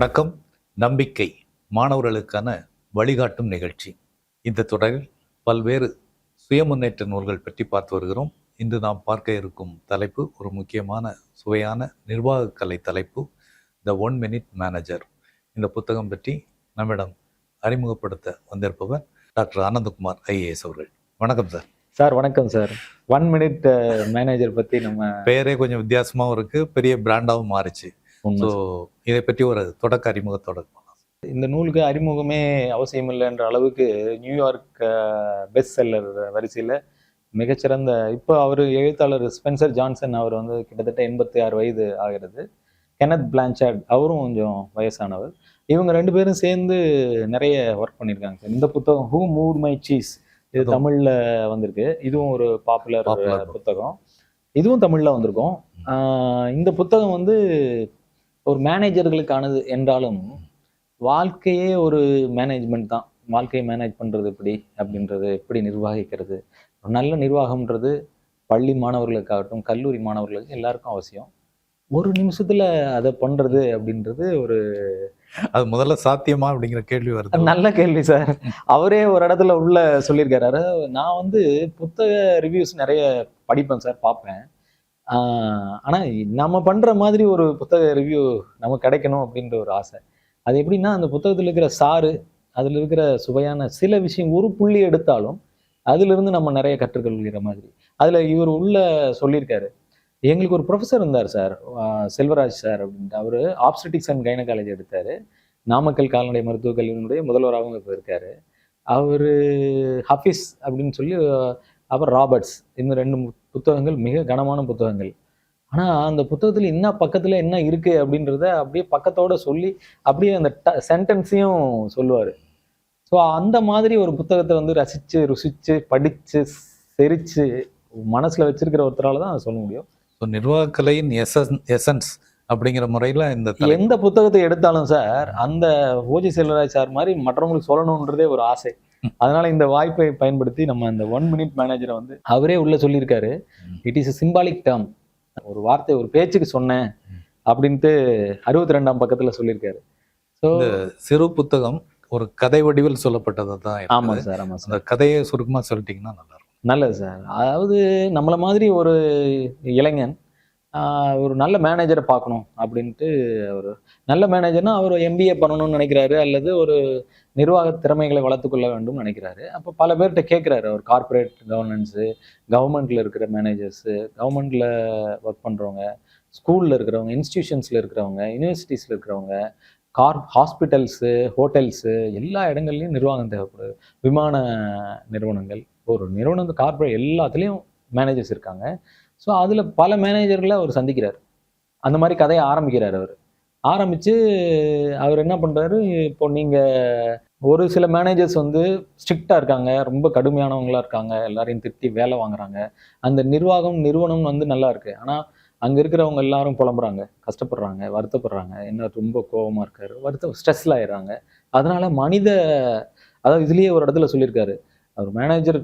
வணக்கம். நம்பிக்கை மாணவர்களுக்கான வழிகாட்டும் நிகழ்ச்சி. இந்த தொடரில் பல்வேறு சுயமுன்னேற்ற நூல்கள் பற்றி பார்த்து வருகிறோம். இன்று நாம் பார்க்க இருக்கும் தலைப்பு ஒரு முக்கியமான சுவையான நிர்வாகக் கலை தலைப்பு த ஒன் மினிட் மேனேஜர் இந்த புத்தகம் பற்றி நம்மிடம் அறிமுகப்படுத்த வந்திருப்பவர் டாக்டர் ஆனந்தகுமார் ஐஏஎஸ் அவர்கள். வணக்கம் சார். சார் வணக்கம் சார். ஒன் மினிட் மேனேஜர் பத்தி நம்ம பெயரே கொஞ்சம் வித்தியாசமாகவும் இருக்கு. பெரிய பிராண்டாகவும் மாறிச்சு. ஸோ. இதை பற்றி ஒரு தொடக்க அறிமுகத்தோட. இந்த நூலுக்கு அறிமுகமே அவசியம் இல்லைன்ற அளவுக்கு நியூயார்க் பெஸ்ட் செல்லர் வரிசையில் மிகச்சிறந்த இப்போ அவர் எழுத்தாளர் ஸ்பென்சர் ஜான்சன் அவர் வந்து கிட்டத்தட்ட எண்பத்தி ஆறு வயது ஆகிறது கெனத் பிளான்சார்ட் அவரும் கொஞ்சம் வயசானவர் இவங்க ரெண்டு பேரும் சேர்ந்து நிறைய ஒர்க் பண்ணியிருக்காங்க சார் இந்த புத்தகம் ஹூ மூட் மை சீஸ் இது. தமிழ்ல வந்திருக்கு இதுவும் ஒரு பாப்புலர். புத்தகம் இதுவும் தமிழ்ல வந்திருக்கும் இந்த புத்தகம் வந்து ஒரு மேனேஜர்களுக்கானது என்றாலும் வாழ்க்கையே ஒரு மேனேஜ்மெண்ட் தான். வாழ்க்கையை மேனேஜ் பண்றது எப்படி? அப்படின்றது எப்படி நிர்வகிக்கிறது? ஒரு நல்ல நிர்வாகம்ன்றது பள்ளி மாணவர்களுக்காகட்டும் கல்லூரி மாணவர்களுக்கு எல்லாருக்கும் அவசியம். ஒரு நிமிஷத்துல அதை பண்றது அப்படின்றது ஒரு அது முதல்ல சாத்தியமா அப்படிங்கிற கேள்வி வருது. நல்ல கேள்வி சார். அவரே ஒரு இடத்துல உள்ள சொல்லியிருக்காரு. நான் வந்து புத்தக ரிவ்யூஸ் நிறைய படிப்பேன் சார். பார்ப்பேன். ஆனால் நம்ம பண்ணுற மாதிரி ஒரு புத்தக ரிவ்யூ நமக்கு கிடைக்கணும் அப்படின்ற ஒரு ஆசை. அது எப்படின்னா அந்த புத்தகத்தில் இருக்கிற சாறு அதில் இருக்கிற சுவையான சில விஷயம் ஒரு புள்ளி எடுத்தாலும் அதிலிருந்து நம்ம நிறைய கற்றுக்கொள்கிற மாதிரி. அதில் இவர் உள்ள சொல்லியிருக்காரு எங்களுக்கு ஒரு ப்ரொஃபஸர் இருந்தார் சார் செல்வராஜ் சார் அப்படின்ட்டு. அவர் ஆப்ஸ்டிக்ஸ் அண்ட் கைனகாலஜி எடுத்தார். நாமக்கல் கால்நடை மருத்துவக் கல்லூரியினுடைய முதல்வராகவும் இப்போ இருக்கார். அவர் ஹஃபீஸ் அப்படின்னு சொல்லி அப்புறம் ராபர்ட்ஸ் இந்த ரெண்டு புத்தகங்கள் மிக கனமான புத்தகங்கள். ஆனால் அந்த புத்தகத்தில் என்ன பக்கத்தில் என்ன இருக்கு அப்படின்றத அப்படியே பக்கத்தோட சொல்லி அப்படியே அந்த சென்டென்ஸையும் சொல்லுவார். ஸோ அந்த மாதிரி ஒரு புத்தகத்தை வந்து ரசித்து ருசித்து படித்து செரித்து மனசில் வச்சிருக்கிற ஒருத்தரால தான் அதை சொல்ல முடியும். ஸோ நிர்வாகக்கலையின் எசன் எசன்ஸ் அப்படிங்கிற முறையில் இந்த எந்த புத்தகத்தை எடுத்தாலும் சார் அந்த ஓஜி செல்வராஜ் சார் மாதிரி மற்றவங்களுக்கு சொல்லணுன்றதே ஒரு ஆசை. அதனால இந்த வாய்ப்பை பயன்படுத்தி நம்ம அந்த ஒன் மினிட் மேனேஜரை வந்து அவரே உள்ள சொல்லியிருக்காரு. இட் இஸ் சிம்பாலிக் டேர்ம் ஒரு வார்த்தை ஒரு பேச்சுக்கு சொன்னேன் அப்படின்ட்டு அறுபத்தி ரெண்டாம் பக்கத்துல சொல்லியிருக்காரு. ஸோ சிறு புத்தகம் ஒரு கதை வடிவில் சொல்லப்பட்டதை தான் ஆமா இருக்குது. சார் ஆமா சார். கதையை சுருக்கமாக சொல்லிட்டீங்கன்னா நல்லா இருக்கும். நல்லது சார். அதாவது நம்மள மாதிரி ஒரு இளைஞன் ஒரு நல்ல மேனேஜரை பார்க்கணும் அப்படின்ட்டு அவர். நல்ல மேனேஜர்னா அவர் எம்பிஏ பண்ணணும்னு நினைக்கிறாரு அல்லது ஒரு நிர்வாக திறமைகளை வளர்த்துக்கொள்ள வேண்டும் நினைக்கிறாரு. அப்போ பல பேர்கிட்ட கேட்குறாரு அவர் கார்ப்பரேட் கவர்னன்ஸு கவர்மெண்ட்டில் இருக்கிற மேனேஜர்ஸு கவர்மெண்ட்டில் ஒர்க் பண்ணுறவங்க ஸ்கூலில் இருக்கிறவங்க இன்ஸ்டிடியூஷன்ஸில் இருக்கிறவங்க யூனிவர்சிட்டிஸில் இருக்கிறவங்க கார் ஹாஸ்பிட்டல்ஸு ஹோட்டல்ஸு எல்லா இடங்கள்லையும் நிர்வாகம் தேவைப்படுது விமான நிறுவனங்கள் ஒரு நிறுவனம் கார்ப்பரேட் எல்லாத்துலேயும் மேனேஜர்ஸ் இருக்காங்க. ஸோ அதில் பல மேனேஜர்களை அவர் சந்திக்கிறார். அந்த மாதிரி கதையை ஆரம்பிக்கிறார் அவர். ஆரம்பித்து அவர் என்ன பண்ணுறாரு இப்போ நீங்கள் ஒரு சில மேனேஜர்ஸ் வந்து ஸ்ட்ரிக்டாக இருக்காங்க ரொம்ப கடுமையானவங்களா இருக்காங்க எல்லாரையும் திட்டி வேலை வாங்குறாங்க. அந்த நிர்வாகம் நிறுவனம் வந்து நல்லா இருக்குது ஆனால் அங்கே இருக்கிறவங்க எல்லாரும் புலம்புறாங்க கஷ்டப்படுறாங்க வருத்தப்படுறாங்க. என்ன ரொம்ப கோபமாக இருக்காரு? வருத்த ஸ்ட்ரெஸ்ல ஆயிடுறாங்க. அதனால மனித அதாவது இதுலேயே ஒரு இடத்துல சொல்லியிருக்காரு. அவர் மேனேஜர்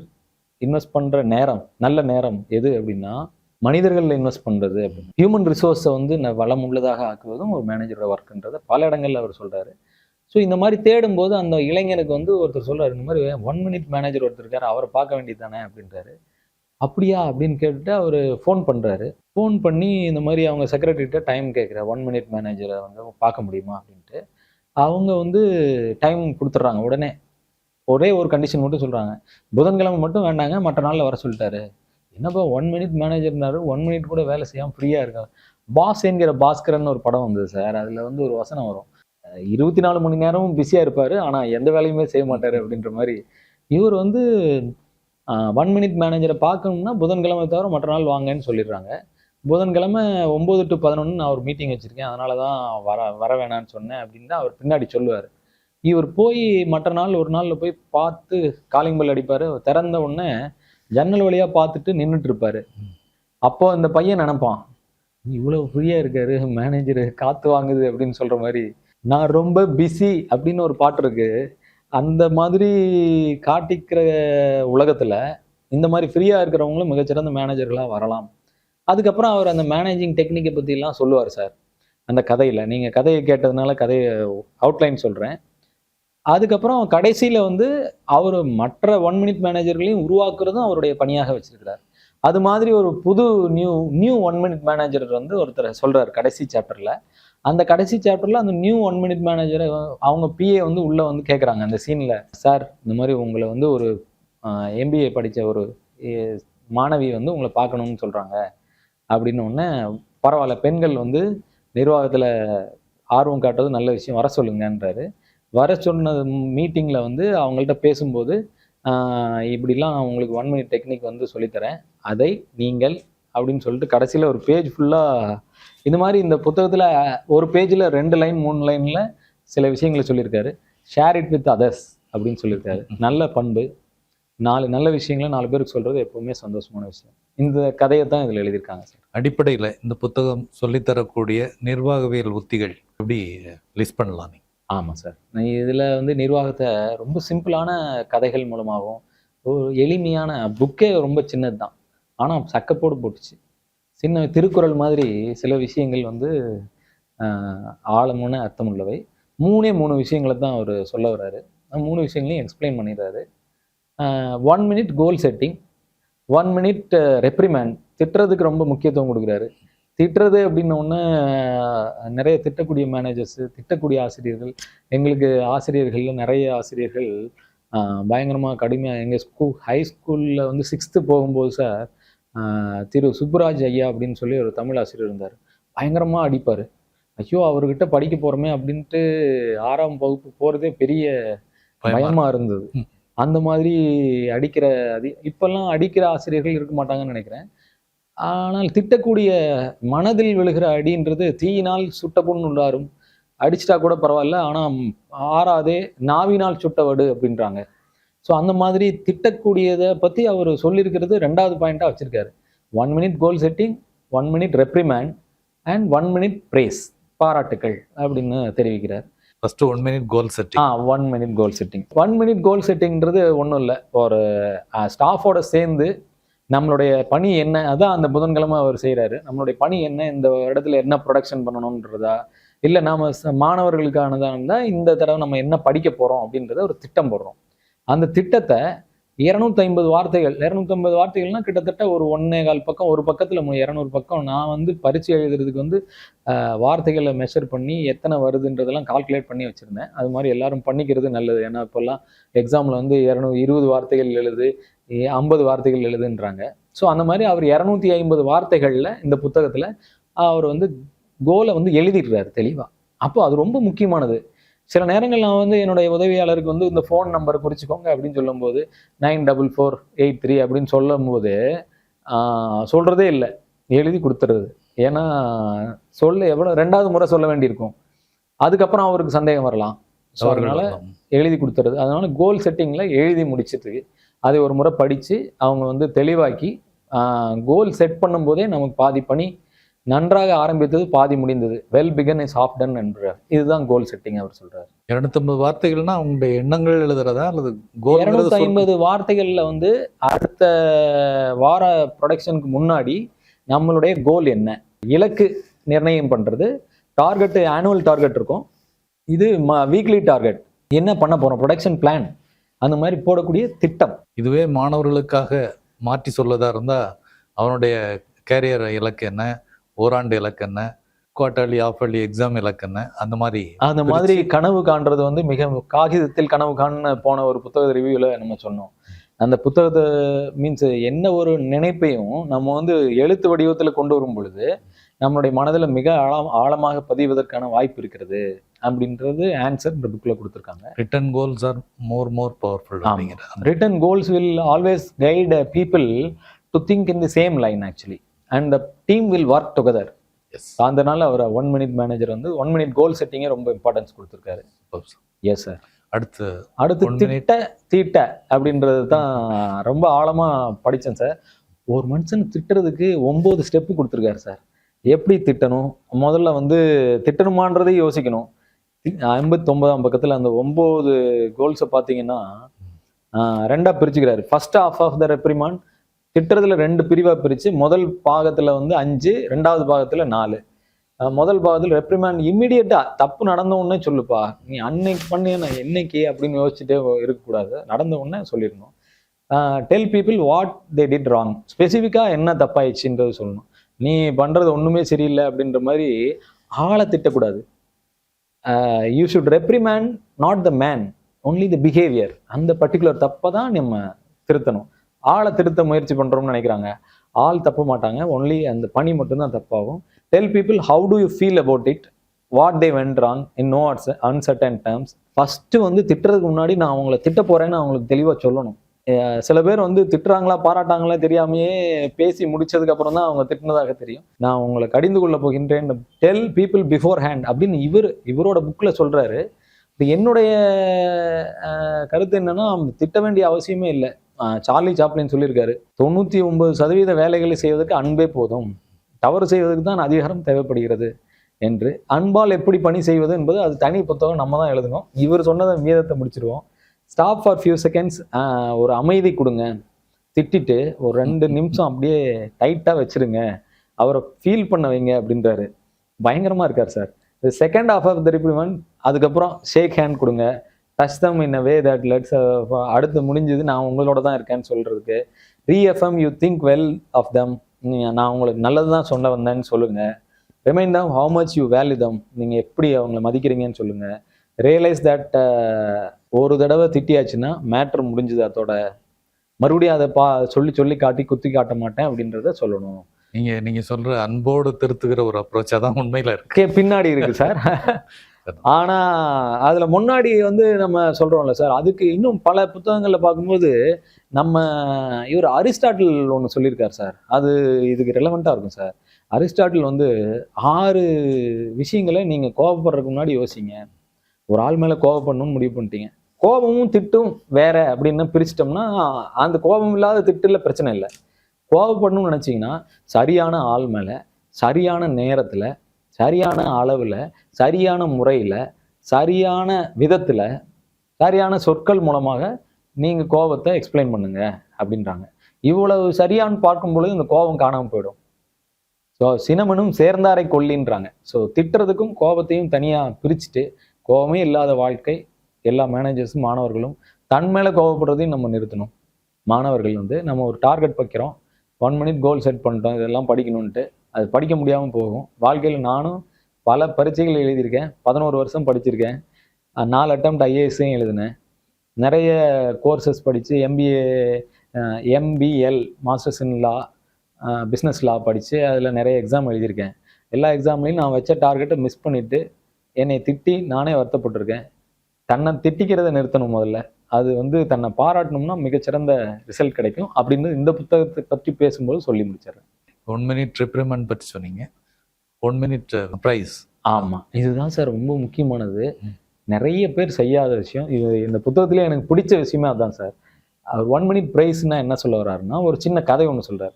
இன்வெஸ்ட் பண்ணுற நேரம் நல்ல நேரம் எது அப்படின்னா மனிதர்களில் இன்வெஸ்ட் பண்ணுறது அப்படின்னு ஹியூமன் ரிசோர்ஸை வந்து வளம் உள்ளதாக ஆக்குவதும் ஒரு மேனேஜரோட ஒர்க்குன்றதை பல இடங்களில் அவர் சொல்கிறாரு ஸோ இந்த மாதிரி தேடும்போது அந்த இளைஞனுக்கு வந்து ஒருத்தர் சொல்கிறார் இந்த மாதிரி ஒன் மினிட் மேனேஜர் ஒருத்தர் இருக்கார் அவரை பார்க்க வேண்டியது தானே அப்படின்றாரு. அப்படியா? அப்படின்னு கேட்டுட்டு அவர் ஃபோன் பண்ணுறாரு ஃபோன் பண்ணி இந்த மாதிரி அவங்க செக்ரட்டரிகிட்ட டைம் கேட்குற ஒன் மினிட் மேனேஜரை வந்து பார்க்க முடியுமா அப்படின்ட்டு அவங்க வந்து டைம் கொடுத்துட்றாங்க உடனே. ஒரே ஒரு கண்டிஷன் மட்டும் சொல்கிறாங்க புதன்கிழமை மட்டும் வேண்டாங்க மற்ற நாளில் வர சொல்லிட்டாரு. என்னப்பா ஒன் மினிட் மேனேஜர்னாரு ஒன் மினிட் கூட வேலை செய்யாமல் ஃப்ரீயாக இருக்கா பாஸ் என்கிற பாஸ்கரன் ஒரு படம் வந்தது சார். அதில் வந்து ஒரு வசனம் வரும். இருபத்தி நாலு மணி நேரமும் பிஸியாக இருப்பார் ஆனால் எந்த வேலையுமே செய்ய மாட்டார் அப்படின்ற மாதிரி. இவர் வந்து ஒன் மினிட் மேனேஜரை பார்க்கணும்னா புதன்கிழமை தவிர மற்ற நாள் வாங்கன்னு சொல்லிடுறாங்க. புதன்கிழமை ஒம்பது டு பதினொன்று நான் ஒரு மீட்டிங் வச்சுருக்கேன். அதனால தான் வர வர வேணான்னு சொன்னேன் அப்படின்னு தான் அவர் பின்னாடி சொல்லுவார். இவர் போய் மற்ற நாள் ஒரு நாளில் போய் பார்த்து காலிங் பெல் அடிப்பார். திறந்த உடனே ஜன்னல் வழியாக பார்த்துட்டு நின்றுட்டு இருப்பாரு அப்போ அந்த பையன் நினைப்பான் இவ்வளவு ஃப்ரீயாக இருக்காரு மேனேஜரு காத்து வாங்குது அப்படின்னு சொல்கிற மாதிரி. நான் ரொம்ப பிஸி அப்படின்னு ஒரு பாட்டு இருக்கு. அந்த மாதிரி காட்டிக்கிற உலகத்தில் இந்த மாதிரி ஃப்ரீயாக இருக்கிறவங்களும் மிகச்சிறந்த மேனேஜர்களாக வரலாம். அதுக்கப்புறம் அவர் அந்த மேனேஜிங் டெக்னிக்கை பற்றிலாம் சொல்லுவார் சார். அந்த கதையில நீங்க கதையை கேட்டதுனால கதையை அவுட்லைன் சொல்றேன். அதுக்கப்புறம் கடைசியில் வந்து அவர் மற்ற ஒன் மினிட் மேனேஜர்களையும் உருவாக்குறதும் அவருடைய பணியாக வச்சிருக்கிறார். அது மாதிரி ஒரு புது new new one minute manager வந்து ஒருத்தர் சொல்கிறார் கடைசி சாப்டரில் அந்த கடைசி சாப்டரில் அந்த நியூ ஒன் மினிட் மேனேஜரை அவங்க பிஏ வந்து உள்ளே வந்து கேட்குறாங்க அந்த சீனில் சார் இந்த மாதிரி உங்களை வந்து ஒரு எம்பிஏ படித்த ஒரு மாணவி வந்து உங்களை பார்க்கணும்னு சொல்கிறாங்க அப்படின்னு ஒன்று பரவாயில்ல பெண்கள் வந்து நிர்வாகத்தில் ஆர்வம் காட்டுறது நல்ல விஷயம் வர சொல்லுங்கன்றாரு. வர சொன்ன மீட்டிங்கில் வந்து அவங்கள்ட்ட பேசும்போது இப்படிலாம் உங்களுக்கு ஒன் மினிட் டெக்னிக் வந்து சொல்லித்தரேன். அதை நீங்கள் அப்படின்னு சொல்லிட்டு கடைசியில் ஒரு பேஜ் ஃபுல்லாக இந்த மாதிரி இந்த புத்தகத்தில் ஒரு பேஜில் ரெண்டு லைன் மூணு லைனில் சில விஷயங்களை சொல்லியிருக்காரு. ஷேர் இட் வித் அதர்ஸ் அப்படின்னு சொல்லியிருக்காரு. நல்ல பண்பு. நாலு நல்ல விஷயங்களை நாலு பேருக்கு சொல்கிறது எப்பவுமே சந்தோஷமான விஷயம். இந்த கதையை தான் இதில் எழுதியிருக்காங்க சார். அடிப்படையில் இந்த புத்தகம் சொல்லித்தரக்கூடிய நிர்வாகவியல் உத்திகள் எப்படி லிஸ்ட் பண்ணலாம்? ஆமாம் சார் இதில் வந்து நிர்வாகத்தை ரொம்ப சிம்பிளான கதைகள் மூலமாகவும் ஒரு எளிமையான புக்கே ரொம்ப சின்னது தான் ஆனால் சக்கப்போடு போட்டுச்சு. சின்ன திருக்குறள் மாதிரி சில விஷயங்கள் வந்து ஆழமான அர்த்தம் உள்ளவை மூணே மூணு விஷயங்களை தான் அவர் சொல்ல வர்றாரு. அந்த மூணு விஷயங்களையும் எக்ஸ்பிளைன் பண்ணிடுறாரு. One minute goal setting one minute reprimand திட்டுறதுக்கு ரொம்ப முக்கியத்துவம் கொடுக்குறாரு. திட்டுறது அப்படின்ன ஒன்று நிறைய திட்டக்கூடிய மேனேஜர்ஸ் திட்டக்கூடிய ஆசிரியர்கள் எங்களுக்கு ஆசிரியர்கள் நிறைய ஆசிரியர்கள் பயங்கரமாக கடுமையாக எங்கள் ஸ்கூல் ஹை ஸ்கூலில் வந்து சிக்ஸ்த்து போகும்போது சார் திரு சுப்புராஜ் ஐயா அப்படின்னு சொல்லி ஒரு தமிழ் ஆசிரியர் இருந்தார். பயங்கரமாக அடிப்பார். ஐயோ அவர்கிட்ட படிக்க போகிறோமே அப்படின்ட்டு ஆறாம் வகுப்பு போகிறதே பெரிய பயமா பயமா இருந்தது. அந்த மாதிரி அடிக்கிற அதி இப்பெல்லாம் அடிக்கிற ஆசிரியர்கள் இருக்க மாட்டாங்கன்னு நினைக்கிறேன். ஆனால் திட்டக்கூடிய மனதில் விழுகிற அடின்றது தீயினால் சுட்ட புண் உள்ளாரும். அடிச்சிட்டா கூட பரவாயில்ல ஆனால் ஆறாதே நாவினால் சுட்டவடு அப்படின்றாங்க. ஸோ அந்த மாதிரி திட்டக்கூடியதை பற்றி அவர் சொல்லியிருக்கிறது ரெண்டாவது பாயிண்டாக வச்சிருக்காரு. One minute goal setting one minute reprimand and one minute praise பாராட்டுக்கள் அப்படின்னு தெரிவிக்கிறார். First one minute goal ah setting one minute goal setting one minute goal செட்டிங்கிறது ஒன்றும் இல்லை. ஒரு ஸ்டாஃபோட சேர்ந்து நம்மளுடைய பணி என்ன? அதான் அந்த புதன்கிழமை அவர் செய்கிறாரு நம்மளுடைய பணி என்ன? இந்த இடத்துல என்ன ப்ரொடக்ஷன் பண்ணணுன்றதா இல்லை நாம மாணவர்களுக்கானதாக இருந்தால் இந்த தடவை நம்ம என்ன படிக்க போகிறோம் அப்படின்றத ஒரு திட்டம் போடுறோம். அந்த திட்டத்தை இரநூத்தி ஐம்பது வார்த்தைகள் இரநூத்தி ஐம்பது வார்த்தைகள்னா கிட்டத்தட்ட ஒரு ஒன்னே கால் பக்கம் ஒரு பக்கத்தில் இரநூறு பக்கம். நான் வந்து பரிச்சு எழுதுறதுக்கு வந்து வார்த்தைகளை மெஷர் பண்ணி எத்தனை வருதுன்றதெல்லாம் கால்குலேட் பண்ணி வச்சுருந்தேன். அது மாதிரி எல்லாரும் பண்ணிக்கிறது நல்லது. ஏன்னா இப்போல்லாம் எக்ஸாமில் வந்து இரநூறு இருபது வார்த்தைகள் எழுது ஐம்பது வார்த்தைகள் எழுதுன்றாங்க. ஸோ அந்த மாதிரி அவர் இரநூத்தி ஐம்பது வார்த்தைகளில் இந்த புத்தகத்தில் அவர் வந்து கோலை வந்து எழுதிடுறாரு தெளிவாக அப்போ அது ரொம்ப முக்கியமானது. சில நேரங்கள் நான் வந்து என்னுடைய உதவியாளருக்கு வந்து இந்த ஃபோன் நம்பரை குறிச்சிக்கோங்க அப்படின்னு சொல்லும்போது nine double four eight three அப்படின்னு சொல்லும்போது ஆஹ், சொல்றதே இல்லை. எழுதி கொடுத்துறது ஏன்னா சொல்ல எவ்வளோ ரெண்டாவது முறை சொல்ல வேண்டியிருக்கும். அதுக்கப்புறம் அவருக்கு சந்தேகம் வரலாம். ஸோ அதனால எழுதி கொடுத்துறது அதனால கோல் செட்டிங்கில் எழுதி முடிச்சிட்டு அதை ஒரு முறை படித்து அவங்க வந்து தெளிவாக்கி கோல் செட் பண்ணும்போதே நமக்கு பாதி பணி நன்றாக ஆரம்பித்தது பாதி முடிந்தது. Well begun is half done என்றார். இதுதான் கோல் செட்டிங் அவர் சொல்றாரு. இரநூத்தம்பது வார்த்தைகள்னா அவங்களுடைய எண்ணங்கள் எழுதுறதா அல்லது கோல் இருநூத்தி ஐம்பது வார்த்தைகள்ல வந்து அடுத்த வார ப்ரொடக்ஷனுக்கு முன்னாடி நம்மளுடைய கோல் என்ன? இலக்கு நிர்ணயம் பண்றது. டார்கெட் ஆனுவல் டார்கெட் இருக்கும். இது வீக்லி டார்கெட் என்ன பண்ண போறோம்? ப்ரொடக்ஷன் பிளான் அந்த மாதிரி போடக்கூடிய திட்டம். இதுவே மாணவர்களுக்காக மாற்றி சொல்வதா இருந்தா அவனுடைய கேரியர் இலக்கு என்ன? ஓராண்டு இலக்கு என்ன? குவார்டர்லி ஆஃப் இயர்லி எக்ஸாம் இலக்கு என்ன? அந்த மாதிரி அந்த மாதிரி கனவு காண்றது வந்து மிக காகிதத்தில் கனவு காண போன ஒரு புத்தக ரிவ்யூல நம்ம சொன்னோம். அந்த புத்தகத்தை மீன்ஸ் என்ன ஒரு நினைப்பையும் நம்ம வந்து எழுத்து வடிவத்துல கொண்டு வரும் பொழுது நம்மளுடைய மனதில் மிக ஆழம் ஆழமாக பதிவதற்கான வாய்ப்பு இருக்கிறது அப்படின்றது ஆன்சர் இந்த புக்கில் கொடுத்துருக்காங்க. Written goals are more more powerful written goals will always guide people to think in the same line actually and the team will work together as அதனால அவர் ஒன் மினிட் மேனேஜர் வந்து ஒன் மினிட் கோல் செட்டிங்கே ரொம்ப importance கொடுத்துருக்காரு. Yes sir அடுத்து அடுத்து. திட்ட தீட்ட அப்படின்றது தான் ரொம்ப ஆழமா படிச்சேன் சார் ஒரு மனுஷன் திட்டுறதுக்கு ஒன்பது ஸ்டெப்பு கொடுத்துருக்காரு சார் எப்படி திட்டணும்? முதல்ல வந்து திட்டணுமான்றதை யோசிக்கணும். ஐம்பத்தி ஒன்பதாம் அந்த ஒம்பது கோல்ஸை பார்த்தீங்கன்னா ரெண்டாக பிரிச்சுக்கிறாரு. First half of the reprimand திட்டுறதுல ரெண்டு பிரிவாக பிரித்து முதல் பாகத்தில் வந்து அஞ்சு ரெண்டாவது பாகத்தில் நாலு. முதல் பாகத்தில் ரெப்ரிமேண்ட் இம்மிடியட்டாக தப்பு நடந்த உடனே சொல்லுப்பா. நீ அன்னைக்கு பண்ணி நான் என்னைக்கு அப்படின்னு யோசிச்சுட்டே இருக்கக்கூடாது. நடந்த உடனே சொல்லிடணும். Tell people what they did wrong ஸ்பெசிஃபிக்காக என்ன தப்பாயிடுச்சுன்றது சொல்லணும். நீ பண்ணுறது ஒன்றுமே சரியில்லை அப்படின்ற மாதிரி ஆளை திட்டக்கூடாது. You should reprimand not the man only the behaviour அந்த பர்டிகுலர் தப்பை தான் நம்ம திருத்தணும். ஆளை திருத்த முயற்சி பண்ணுறோம்னு நினைக்கிறாங்க. ஆள் தப்ப மாட்டாங்க. ஒன்லி அந்த பணி மட்டும்தான் தப்பாகும். Tell people how to you feel about it what they went wrong in no as uncertain terms first வந்து திட்டுறதுக்கு முன்னாடி நான் அவங்கள திட்ட போகிறேன்னு அவங்களுக்கு தெளிவாக சொல்லணும். சில பேர் வந்து திட்டுறாங்களா பாராட்டாங்களா தெரியாமையே பேசி முடிச்சதுக்கு அப்புறம் தான் அவங்க திட்டினதாக தெரியும். நான் உங்களை கடிந்து கொள்ள போகின்றேன். டெல் பீப்புள் பிஃபோர் ஹேண்ட் அப்படின்னு இவர் இவரோட புக்கில் சொல்கிறாரு என்னுடைய கருத்து என்னன்னா திட்ட வேண்டிய அவசியமே இல்லை. சார்லி சாப்ளின் சொல்லியிருக்காரு. தொண்ணூற்றி ஒன்பது சதவீத வேலைகளை செய்வதற்கு அன்பே போதும். தவறு செய்வதற்கு தான் அதிகாரம் தேவைப்படுகிறது என்று. அன்பால் எப்படி பணி செய்வது என்பது அது தனி புத்தகம் நம்ம தான் எழுதணும் இவர் சொன்னதை மீதத்தை முடிச்சிருவோம். ஸ்டாப் ஃபார் ஃபியூ செகண்ட்ஸ் ஒரு அமைதி கொடுங்க. திட்டிட்டு ஒரு ரெண்டு நிமிஷம் அப்படியே டைட்டாக வச்சிருங்க. அவரை ஃபீல் பண்ண வைங்க அப்படின்றாரு. பயங்கரமாக இருக்கார் sir. The second half of the reprimand அதுக்கப்புறம் ஷேக் ஹேண்ட் கொடுங்க. Touch them in a way that lets அடுத்து முடிஞ்சது நான் உங்களோட தான் இருக்கேன்னு சொல்கிறதுக்கு reaffirm you think well of them நான் உங்களுக்கு நல்லது தான் சொல்ல வந்தேன்னு சொல்லுங்கள் remind them how much you value them நீங்கள் எப்படி அவங்கள மதிக்கிறீங்கன்னு சொல்லுங்கள் ரியலைஸ் தட் ஒரு தடவை திட்டியாச்சுன்னா மேட்ரு முடிஞ்சுது அதோட. மறுபடியும் அதை பா சொல்லி சொல்லி காட்டி குத்தி காட்ட மாட்டேன் அப்படின்றத சொல்லணும். நீங்க நீங்க சொல்ற அன்போடு திருத்துகிற ஒரு அப்ரோச்சா தான் உண்மையில இருக்கு. பின்னாடி இருக்கு சார். ஆனா அதுல முன்னாடி வந்து நம்ம சொல்றோம்ல சார் அதுக்கு இன்னும் பல புத்தகங்கள்ல பார்க்கும்போது நம்ம இவர் அரிஸ்டாட்டில் ஒன்று சொல்லியிருக்கார் சார். அது இதுக்கு ரெலவெண்ட்டாக இருக்கும் சார். அரிஸ்டாட்டில் வந்து ஆறு விஷயங்களை நீங்க கோபப்படுறதுக்கு முன்னாடி யோசிங்க. ஒரு ஆள் மேல கோபப்படணும்னு முடிவு பண்ணிட்டீங்க. கோபமும் திட்டும் வேற அப்படின்னு பிரிச்சிட்டோம்னா அந்த கோபம் இல்லாத திட்டுல பிரச்சனை இல்லை. கோபப்படணும்னு நினைச்சீங்கன்னா சரியான ஆள் மேல சரியான நேரத்துல சரியான அளவுல சரியான முறையில சரியான விதத்துல சரியான சொற்கள் மூலமாக நீங்க கோபத்தை எக்ஸ்பிளைன் பண்ணுங்க அப்படின்றாங்க. இவ்வளவு சரியான்னு பார்க்கும் பொழுது இந்த கோபம் காணாமல் போயிடும். ஸோ சினமனும் சேர்ந்தாரை கொல்லின்றாங்க. ஸோ திட்டுறதுக்கும் கோபத்தையும் தனியாக பிரிச்சுட்டு கோபமே இல்லாத வாழ்க்கை. எல்லா மேனேஜர்ஸும் மாணவர்களும் தன் மேலே கோபப்படுறதையும் நம்ம நிறுத்தணும். மாணவர்கள் வந்து நம்ம ஒரு டார்கெட் வைக்கிறோம். ஒன் மினிட் கோல் செட் பண்ணிட்டோம். இதெல்லாம் படிக்கணும்ன்ட்டு. அது படிக்க முடியாமல் போகும். வாழ்க்கையில் நானும் பல பரீட்சைகள் எழுதியிருக்கேன். பதினோரு வருஷம் படிச்சிருக்கேன். நாலு அட்டம் ஐஏஎஸ்ஸையும் எழுதினேன். நிறைய கோர்சஸ் படித்து MBA MBL masters in law business law படித்து அதில் நிறைய எக்ஸாம் எழுதியிருக்கேன். எல்லா எக்ஸாம்லேயும் நான் வச்ச டார்கெட்டை மிஸ் பண்ணிவிட்டு என்னை திட்டி நானே வருத்தப்பட்டிருக்கேன். தன்னை திட்டிக்கிறதை நிறுத்தணும் முதல்ல. அது வந்து தன்னை பாராட்டணும்னா மிகச்சிறந்த ரிசல்ட் கிடைக்கும். அப்படின்னு இந்த புத்தகத்தை பற்றி பேசும்போது சொல்லி முடிச்சிடுறேன். ஒன் மினிட் ரிப்ரிமெண்ட் பற்றி சொன்னீங்க. ஒன் மினிட் ப்ரைஸ் ஆமா. இதுதான் சார் ரொம்ப முக்கியமானது. நிறைய பேர் செய்யாத விஷயம். இது இந்த புத்தகத்திலே எனக்கு பிடிச்ச விஷயமே அதான் சார். அவர் ஒன் மினிட் ப்ரைஸ்னா என்ன சொல்ல வர்றாருன்னா ஒரு சின்ன கதை ஒன்று சொல்றாரு.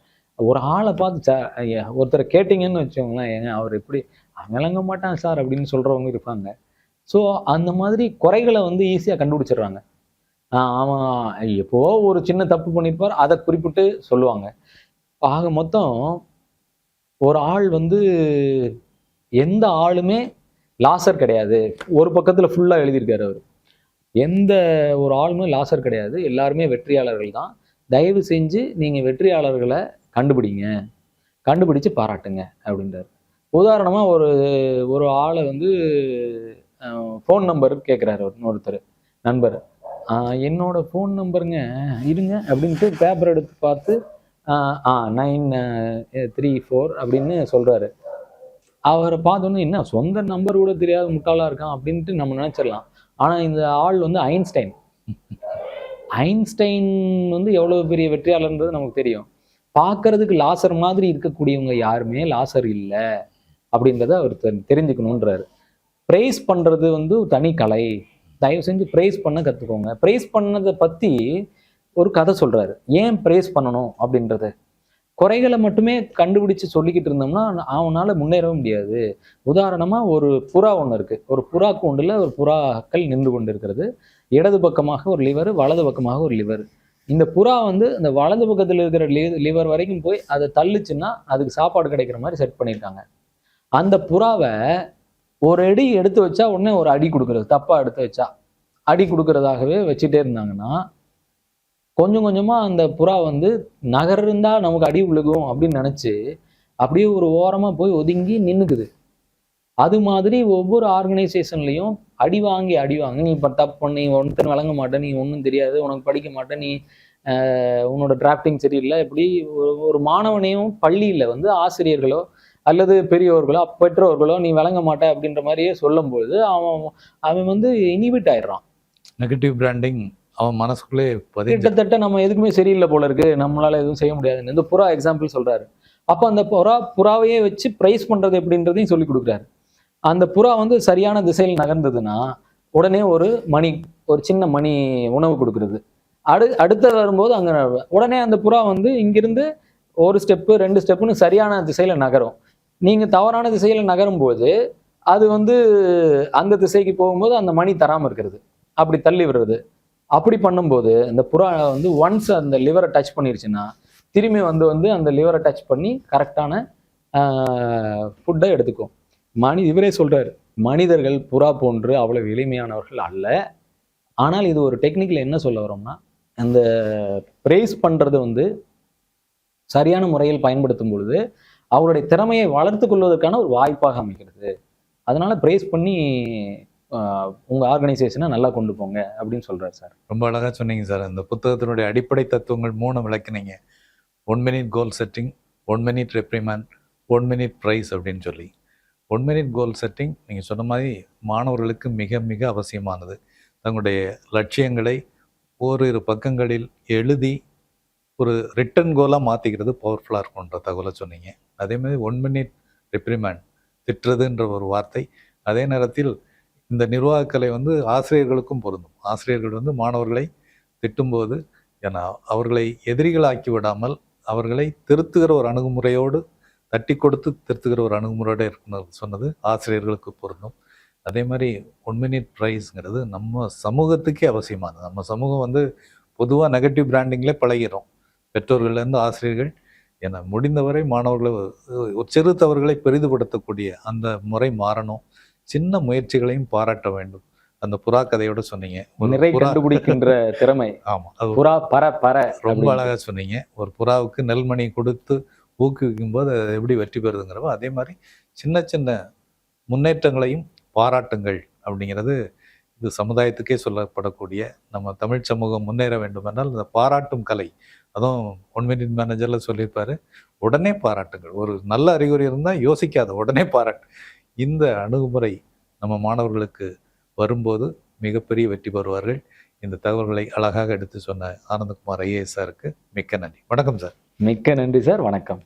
ஒரு ஆளை பார்த்து ஐயா, ஒருத்தரை கேட்டிங்கன்னு வச்சோங்களேன் ஏங்க அவர் எப்படி விளங்க மாட்டான் சார் அப்படின்னு சொல்றவங்க இருப்பாங்க. ஸோ அந்த மாதிரி குறைகளை வந்து ஈஸியாக கண்டுபிடிச்சிடுறாங்க. ஆஹ் அவன் எப்போ ஒரு சின்ன தப்பு பண்ணியிருப்பார் அதை குறிப்பிட்டு சொல்லுவாங்க. ஆக மொத்தம் ஒரு ஆள் வந்து எந்த ஆளுமே லாசர் கிடையாது. ஒரு பக்கத்துல ஃபுல்லா எழுதியிருக்காரு அவர். எந்த ஒரு ஆளுமே லாசர் கிடையாது. எல்லாருமே வெற்றியாளர்கள் தான். தயவு செஞ்சு நீங்க வெற்றியாளர்களை கண்டுபிடிங்க. கண்டுபிடிச்சு பாராட்டுங்க அப்படின்றாரு. உதாரணமா ஒரு ஒரு ஆளை வந்து ஃபோன் நம்பர் கேட்குறாரு இன்னொருத்தர் நண்பர். என்னோட ஃபோன் நம்பருங்க இருங்க அப்படின்ட்டு பேப்பர் எடுத்து பார்த்து ஆ நைன் த்ரீ ஃபோர் அப்படின்னு சொல்கிறாரு அவரை பார்த்தோன்னே என்ன சொந்த நம்பர் கூட தெரியாத முட்டாளாக இருக்கான் அப்படின்ட்டு நம்ம நினச்சிடலாம். ஆனால் இந்த ஆள் வந்து ஐன்ஸ்டைன். ஐன்ஸ்டைன் வந்து எவ்வளோ பெரிய வெற்றியாளர்ன்றது நமக்கு தெரியும். பார்க்கறதுக்கு லாசர் மாதிரி இருக்கக்கூடியவங்க யாருமே லாசர் இல்லை. அப்படின்றத அவர் தெரிஞ்சுக்கணுன்றாரு ப்ரைஸ் பண்ணுறது வந்து தனி கலை. தயவு செஞ்சு ப்ரைஸ் பண்ண கற்றுக்கோங்க ப்ரைஸ் பண்ணதை பற்றி ஒரு கதை சொல்கிறாரு ஏன் ப்ரைஸ் பண்ணணும் அப்படின்றது? குறைகளை மட்டுமே கண்டுபிடிச்சு சொல்லிக்கிட்டு இருந்தோம்னா அவனால் முன்னேறவே முடியாது. உதாரணமாக ஒரு புறா ஒன்று இருக்குது ஒரு புறா கூண்டில் ஒரு புறாக்கள் நின்று கொண்டு இருக்கிறது இடது பக்கமாக ஒரு லிவர் வலது பக்கமாக ஒரு லிவர் இந்த புறா வந்து இந்த வலது பக்கத்தில் இருக்கிற லி லிவர் வரைக்கும் போய் அதை தள்ளுச்சுன்னா அதுக்கு சாப்பாடு கிடைக்கிற மாதிரி செட் பண்ணியிருக்காங்க. அந்த புறாவை ஒரு அடி எடுத்து வச்சா உடனே ஒரு அடி கொடுக்கறது தப்பா எடுத்து வச்சா. அடி கொடுக்கறதாகவே வச்சுட்டே இருந்தாங்கன்னா கொஞ்சம் கொஞ்சமா அந்த புறா வந்து நகர்ந்தா நமக்கு அடி விழுகும் அப்படின்னு நினைச்சு அப்படியே ஒரு ஓரமா போய் ஒதுங்கி நின்னுக்குது. அது மாதிரி ஒவ்வொரு ஆர்கனைசேஷன்லையும் அடி வாங்கி அடி வாங்கி. நீ இப்போ தப்பு பண்ணி ஒருத்தர் வழங்க மாட்டேன் நீ ஒன்றும் தெரியாது உனக்கு படிக்க மாட்டேன் நீ உன்னோட டிராஃப்டிங் சரியில்லை இப்படி ஒரு ஒரு மாணவனையும் பள்ளியில் வந்து ஆசிரியர்களோ அல்லது பெரியவர்களோ பெற்றோர்களோ நீ விளங்க மாட்ட அப்படின்ற மாதிரியே சொல்லும்போது அவன் அவன் வந்து இனிபிட் ஆயிடுறான். நெகட்டிவ் பிராண்டிங் அவன் மனசுக்குள்ளே கிட்டத்தட்ட நம்ம எதுக்குமே சரியில்லை போல இருக்கு. நம்மளால எதுவும் செய்ய முடியாதுன்னு இந்த புறா எக்ஸாம்பிள் சொல்றாரு. அப்போ அந்த புறா புறாவையே வச்சு ப்ரைஸ் பண்றது எப்படின்றதையும் சொல்லி கொடுக்குறாரு. அந்த புறா வந்து சரியான திசையில் நகர்ந்ததுன்னா உடனே ஒரு மணி ஒரு சின்ன மணி உணவு கொடுக்குறது. அடு அடுத்த வரும்போது அங்க உடனே அந்த புறா வந்து இங்கிருந்து ஒரு ஸ்டெப்பு ரெண்டு ஸ்டெப்புன்னு சரியான திசையில நகரும். நீங்கள் தவறான திசையில் நகரும் போது அது வந்து அந்த திசைக்கு போகும்போது அந்த மணி தராமல் இருக்கிறது. அப்படி தள்ளி விடுறது. அப்படி பண்ணும்போது இந்த புறா வந்து ஒன்ஸ் அந்த லிவரை டச் பண்ணிருச்சுன்னா திரும்பி வந்து வந்து அந்த லிவரை டச் பண்ணி கரெக்டான ஃபுட்டை எடுத்துக்கும். மனி இவரே சொல்கிறார் மனிதர்கள் புறா போன்று அவ்வளவு எளிமையானவர்கள் அல்ல. ஆனால் இது ஒரு டெக்னிக்கில் என்ன சொல்ல வரோம்னா அந்த ப்ரேஸ் பண்ணுறது வந்து சரியான முறையில் பயன்படுத்தும் பொழுது அவருடைய திறமையை வளர்த்து கொள்வதற்கான ஒரு வாய்ப்பாக அமைக்கிறது அதனால ப்ரைஸ் பண்ணி உங்க ஆர்கனைசேஷனை நல்லா கொண்டு போங்க அப்படின்னு சொல்றாரு சார். ரொம்ப அழகா சொன்னீங்க சார். அந்த புத்தகத்தினுடைய அடிப்படை தத்துவங்கள் மூணு விளக்குனீங்க. One minute goal setting one minute reprimand one minute praise அப்படின்னு சொல்லி. ஒன் மினிட் கோல் செட்டிங் நீங்கள் சொன்ன மாதிரி மாணவர்களுக்கு மிக மிக அவசியமானது. தங்களுடைய லட்சியங்களை ஓரிரு பக்கங்களில் எழுதி ஒரு ரிட்டன் கோலாக மாற்றிக்கிறது பவர்ஃபுல்லாக இருக்கும்ன்ற தகவலை சொன்னீங்க. அதே மாதிரி ஒன் மினிட் ரெப்ரிமேண்ட் திட்டுறதுன்ற ஒரு வார்த்தை அதே நேரத்தில் இந்த நிர்வாகக்கலை வந்து ஆசிரியர்களுக்கும் பொருந்தும். ஆசிரியர்கள் வந்து மாணவர்களை திட்டும்போது ஏன்னா அவர்களை எதிரிகளாக்கி விடாமல் அவர்களை திருத்துகிற ஒரு அணுகுமுறையோடு தட்டி கொடுத்து திருத்துகிற ஒரு அணுகுமுறையோடு இருக்குன்னு சொன்னது ஆசிரியர்களுக்கு பொருந்தும். அதே மாதிரி ஒன் மினிட் ப்ரைஸ்ங்கிறது நம்ம சமூகத்துக்கே அவசியமானது. நம்ம சமூகம் வந்து பொதுவாக நெகட்டிவ் பிராண்டிங்கில் பழகிறோம் பெற்றோர்கள்லேருந்து ஆசிரியர்கள் என முடிந்தவரை மாணவர்களை ஒரு சிறு தவறுகளை பெரிதுபடுத்தக்கூடிய அந்த முறை மாறணும். சின்ன முயற்சிகளையும் பாராட்ட வேண்டும். அந்த புறா கதையோட சொன்னீங்க. நிறை கண்டுபிடிக்கின்ற திறமை. ஆமா. அது புறா பற பற ரொம்ப அப்படின்னு. அழகா சொன்னீங்க. ஒரு புறாவுக்கு நெல்மணி கொடுத்து ஊக்குவிக்கும் போது அது எப்படி வெற்றி பெறுதுங்கிறப்ப அதே மாதிரி சின்ன சின்ன முன்னேற்றங்களையும் பாராட்டுங்கள் அப்படிங்கிறது இது சமுதாயத்துக்கே சொல்லப்படக்கூடிய நம்ம தமிழ் சமூகம் முன்னேற வேண்டும் என்றால் இந்த பாராட்டும் கலை. அதுவும் ஒன் மினிட் மேனேஜரில் சொல்லியிருப்பார். உடனே பாராட்டுங்கள். ஒரு நல்ல அறிகுறி இருந்தால் யோசிக்காத உடனே பாராட்டு. இந்த அணுகுமுறை நம்ம மாணவர்களுக்கு வரும்போது மிகப்பெரிய வெற்றி பெறுவார்கள். இந்த தகவல்களை அழகாக எடுத்து சொன்ன ஆனந்தகுமார் ஐஏஎஸ் சாருக்கு மிக்க நன்றி. வணக்கம் சார். மிக்க நன்றி சார். வணக்கம்.